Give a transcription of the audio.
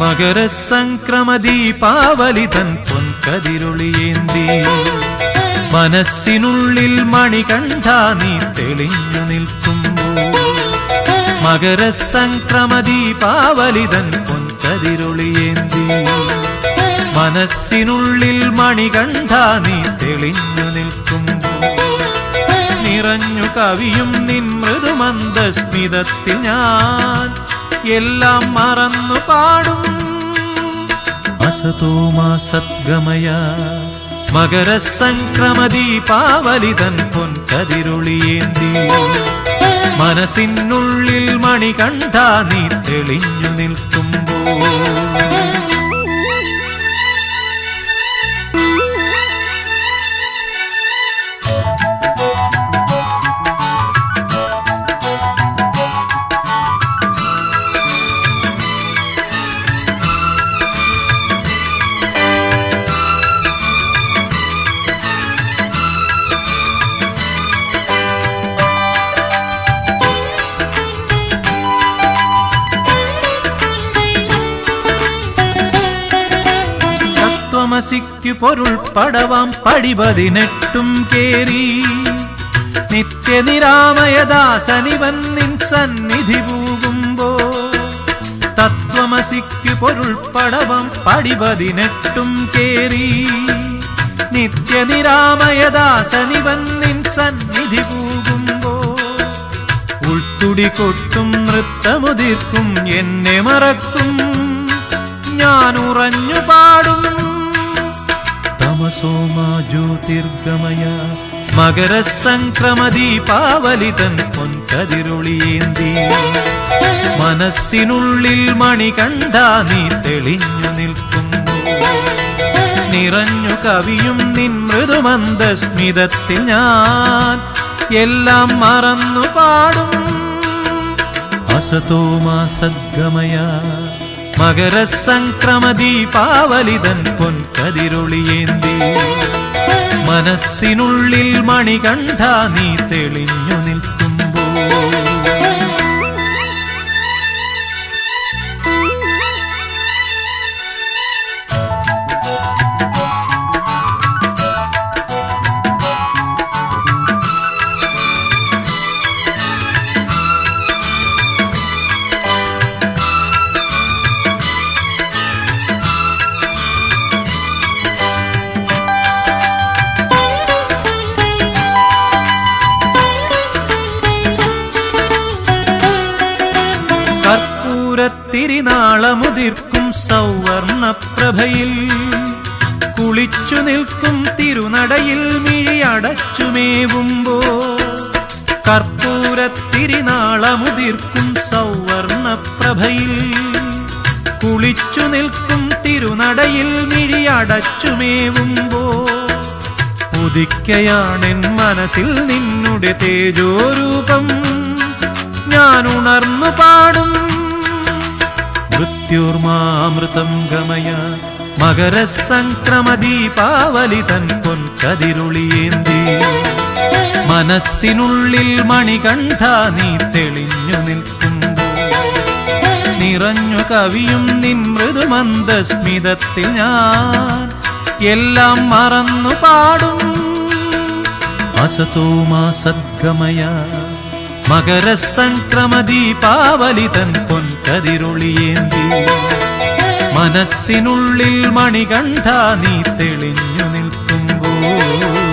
മകരസംക്രമ ദീപാവലി തൻ പൊൻകതിരുളിയേന്തി മനസ്സിനുള്ളിൽ മണി കണ്ട നീ തെളിഞ്ഞു നിൽക്കുമ്പോൾ മകരസംക്രമ ദീപാവലി തൻ പൊൻകതിരുളിയേന്തി മനസ്സിനുള്ളിൽ മണി കണ്ട നീ തെളിഞ്ഞു നിൽക്കുമ്പോൾ നിറഞ്ഞു കവിയും നിൻ മൃദുമന്ദസ്മിതത്തിൽ ഞാൻ എല്ലാം മറന്നു പാടും. അസതോമാ സദ്ഗമയ. മകരസംക്രമ ദീപാവലി തൻ പൊൻകതിരുളിയേന്തി മനസ്സിനുള്ളിൽ മണി കണ്ട നീ തെളിഞ്ഞു നിൽക്കുമ്പോൾ. തത്വമസിക്കു പൊരുൾ പടവാം പടിപതിനെട്ടും കേറി. നിത്യനിരാമയദാസനിവൻ നിൻ സന്നിധി പൂകുമ്പോ തത്വമസിക്കു പൊരുൾ പടവാം പടിപതിനെട്ടും കേറി. നിത്യനിരാമയദാസനിവൻ നിൻ സന്നിധി പൂകുമ്പോ ഉൾത്തുടി കൊട്ടും നൃത്തമുതിർക്കും എന്നെ മറക്കും. ഞാൻ പാടും തമസോമാ ജ്യോതിർഗമയ മകരസംക്രമ ദീപാവലി തൻ പൊൻകതിരുളിയേന്തി. മനസ്സിനുള്ളിൽ മണി കണ്ട നീ തെളിഞ്ഞു നിൽക്കുന്നു. നിറഞ്ഞു കവിയും നിൻ മൃദുമന്ദസ്മിതത്തിൽ ഞാൻ എല്ലാം മറന്നു പാടും. അസതോമാ സദ്ഗമയ മകരസംക്രമ ദീപാവലി തൻ പൊൻകതിരുളിയേന്തി മനസ്സിനുള്ളിൽ മണി കണ്ട നീ തെളിഞ്ഞു നിൽക്കുമ്പോൾ കർപ്പൂരത്തിരിനാളമുതിർക്കും സൗവർണപ്രഭയിൽ. കുളിച്ചു നിൽക്കും തിരുനടയിൽ മിഴിയടച്ചുമേവുമ്പോ. കർപ്പൂരത്തിരിനാളമുതിർക്കും സൗവർണപ്രഭയിൽ. കുളിച്ചു നിൽക്കും തിരുനടയിൽ മിഴിയടച്ചുമേവുമ്പോ. ഉദിക്കയാണെൻ മനസ്സിൽ നിന്നുടെ തേജോരൂപം. ഞാൻ ഉണർന്നു പാടും മൃത്യുർമാമൃതം ഗമയ. മകരസംക്രമദീപാവലി തൻ പൊൻകതിരുളിയേന്തി മനസ്സിനുള്ളിൽ മണികണ്ഠ നീ തെളിഞ്ഞു നിൽക്കുന്നു നിറഞ്ഞു കവിയും നിൻ മൃദുമന്ദസ്മിതത്തിൽ ഞാൻ എല്ലാം മറന്നു പാടും. അസതോമാ സദ്ഗമയ മകരസംക്രമദീപാവലി തൻ തൻ കതിരൊളിയേന്തി. മനസ്സിനുള്ളിൽ മണികണ്ഠ നീ തെളിഞ്ഞു നിൽക്കുമ്പോൾ